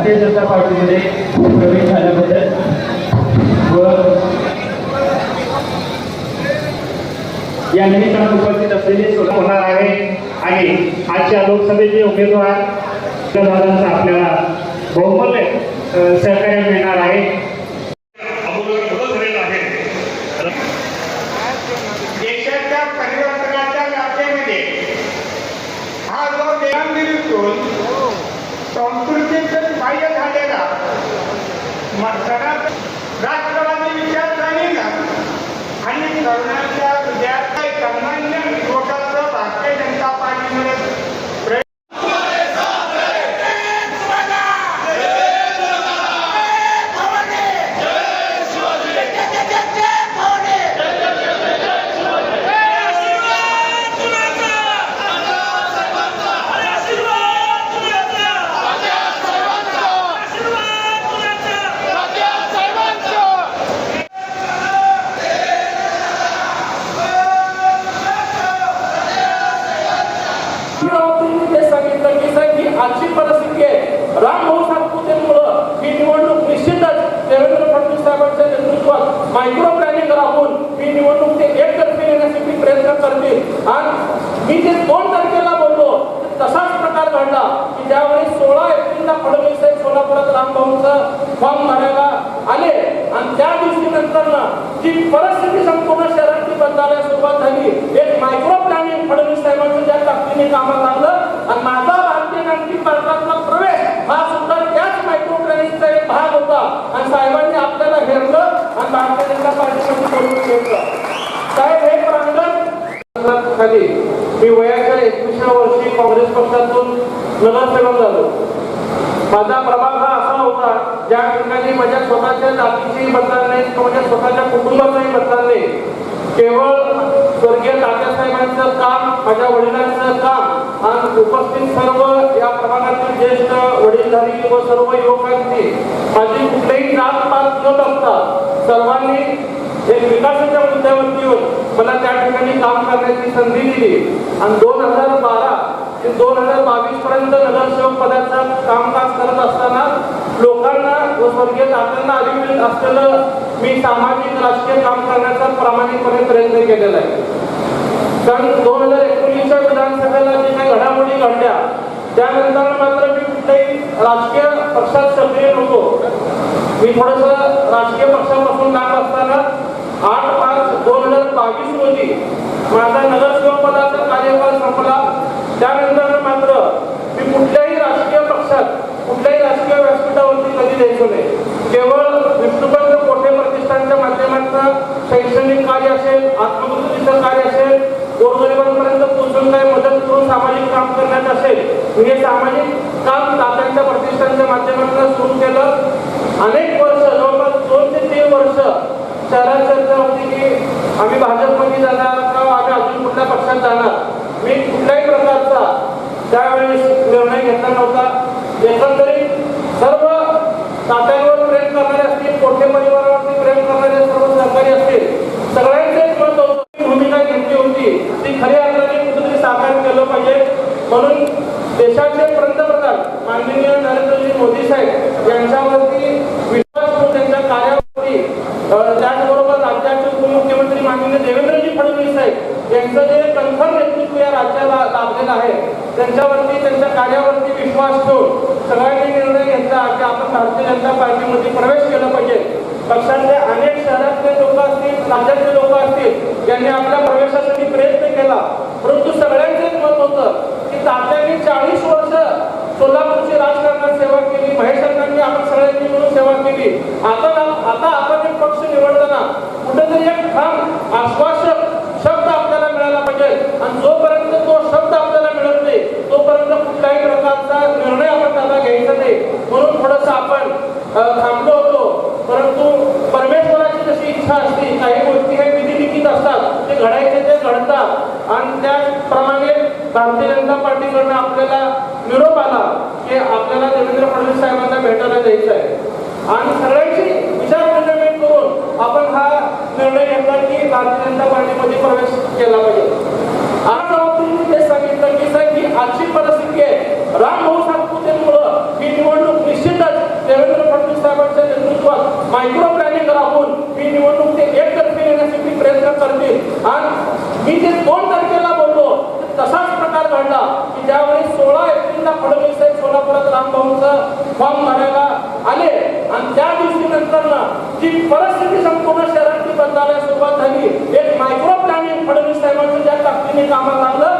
भारतीय जनता पार्टीमध्ये प्रवेश झाल्याबद्दल व या निमित्तानं उपस्थित असलेले सुद्धा होणार आहे आणि आजच्या लोकसभेचे उमेदवार आपल्याला बहुमूल्य सहकार्य मिळणार आहे. आणि तरुणांच्या हृदयात काही सामान्य लोकांचं भारतीय जनता पार्टीमध्ये प्रेम बाबतीत ते सांगितलं की साहेब ही आजची परिस्थिती आहे. रामभाऊ सातपुतेमुळं ही निवडणूक निश्चितच देवेंद्र फडणवीस साहेबांच्या नेतृत्वात मायक्रो प्लॅनिंग राबवून ही निवडणूक ते एकतर्फी नेण्यासाठी प्रयत्न करतील. आणि मी जे दोन तारखेला बोललो तसाच प्रकार घडला की ज्यावेळी सोळा एप्रिलला फडणवीस साहेब सोलापुरात रामभाऊंचा फॉर्म भरायला आले आणि त्या दिवशी नंतर जी परिस्थिती संपूर्ण शहराची बदलायला सुरुवात झाली एक मायक्रो प्लॅनिंग फडणवीस साहेबांचं ज्या ताकदीने कामात लागलं आणि माझा भारतीय नागरिक प्रवेश हा सुद्धा त्याच मायक्रो प्लॅनिंगचा एक भाग होता. आणि साहेबांनी आपल्याला घेरलं आणि भारतीय जनता पार्टीमध्ये करून घेतलं. साहेब हे प्रांगण खाली. मी वयाच्या एकविसाव्या वर्षी काँग्रेस पक्षातून नगरसेवक झालो. माझा प्रभाव हा असा होता ज्या ठिकाणी माझ्या स्वतःच्या जातीचीही बदलाल नाही किंवा माझ्या स्वतःच्या कुटुंबाचंही बदलाल नाही. केवळ स्वर्गीय तात्यासाहेबांचं काम माझ्या वडिलांचं काम आणि उपस्थित सर्व या प्रमाणातील ज्येष्ठ वडीलधारी व सर्व युवकांची माझी कुठलीही जात पात न बघता सर्वांनी एक विकासाच्या मुद्द्यावरती येऊन मला त्या ठिकाणी काम करण्याची संधी दिली. आणि दोन हजार बारा ते दोन हजार बावीस पर्यंत नगरसेवक पदाचं कामकाज करत असताना लोकांना व स्वर्गीय तात्यांना अभिमित असलेलं मी सामाजिक राजकीय काम करण्याचा प्रामाणिकपणे प्रयत्न केलेला आहे. कारण दोन हजार एकोणीसच्या विधानसभेला घडामोडी घडल्या. त्यानंतर मात्र मी कुठल्याही राजकीय पक्षात सक्रिय नव्हतो मी थोडस राजकीय पक्षापासून लांब असताना आठ पाच दोन हजार बावीस रोजी माझा नगरसेवक पदाचा कार्यकाळ संपला. त्यानंतर मात्र मी कुठल्याही राजकीय पक्षात कुठल्याही राजकीय व्यासपीठावरती कधी द्यायचो नाही. केवळ विष्णुपंत कोठे प्रतिष्ठानच्या माध्यमातून शैक्षणिक कार्य असेल आत्मकृतीचं कार्य असेल गोरगरिबांपर्यंत पोहोचून काही मदत करून करायचं असेल. मी हे सामाजिक काम तात्यांच्या प्रतिष्ठानच्या माध्यमातून सुरू केलं. अनेक वर्ष जवळपास दोन ते तीन वर्ष शहरात चर्चा होती की आम्ही भाजपमध्ये जाणार किंवा आम्ही अजून कुठल्या पक्षात जाणार? मी कुठल्याही प्रकारचा त्यावेळेस निर्णय घेतला नव्हता. एकंदरीत सर्व तात्यांवर प्रेम करणारे असतील कोठे परिवारावरती प्रेम करणारे सर्व सहकारी असतील सगळ्यांचे एक मत होतं की भूमिका घेतली होती ती खऱ्या अर्थाने कुठेतरी साकार केलं पाहिजे म्हणून देशाचे पंतप्रधान माननीय नरेंद्रजी मोदी साहेब यांच्यावरती विश्वास ठेवून त्यांच्या कार्यावरती त्याचबरोबर राज्याचे उपमुख्यमंत्री माननीय देवेंद्रजी फडणवीस साहेब यांचं जे कणखर नेतृत्व या राज्याला लाभलेलं आहे त्यांच्यावरती त्यांच्या कार्यावरती विश्वास ठेवून सगळ्यांनी निर्णय घेतला की आपण भारतीय जनता पार्टीमध्ये प्रवेश केला पाहिजे. पक्षातले अनेक शहरातले लोक असतील राज्यातले होती. आता आता आपण एक पक्ष निवडताना कुठेतरी एक ठाम आश्वासक शब्द आपल्याला मिळाला पाहिजे. आणि जोपर्यंत तो शब्द आपल्याला मिळत नाही तोपर्यंत कुठल्याही प्रकारचा निर्णय आपण त्याला घ्यायचा नाही. म्हणून थोडस आपण थांबलो होतो. परंतु परमेश्वराची जशी इच्छा असते काही गोष्टी हे विधी लिखित असतात ते घडायचे ते घडतात. आणि त्याचप्रमाणे भारतीय जनता पार्टीकडनं आपल्याला निरोप आला की आपल्याला देवेंद्र फडणवीस साहेबांना भेटायला जायचं आहे आणि सगळ्यांची विचारमंडळी करून आपण हा निर्णय घेतला की भारतीय जनता पार्टीमध्ये प्रवेश केला पाहिजे. आज तुम्ही ते सांगितलं की साहेब ही आजची परिस्थिती आहे. रामभाऊ सातपुतेमुळं ही निवडणूक निश्चितच देवेंद्र फडणवीस साहेबांच्या नेतृत्वात मायक्रो प्लॅनिंग राबवून ही निवडणूक ते एकतर्फी नेण्यासाठी प्रयत्न करतील. आणि मी जे दोन तारखेला बोललो तसाच प्रकार घडला की ज्यावेळी सोळा एप्रिलला फडणवीस साहेब सोलापुरात रामभाऊंचा फॉर्म भरायला आले. आणि त्या दिवशी नंतरनं जी परिस्थिती संपूर्ण शहराची बदलायला सुरुवात झाली. एक मायक्रो प्लॅनिंग फडणवीस साहेबांचं ज्या ताकदीने कामात लागलं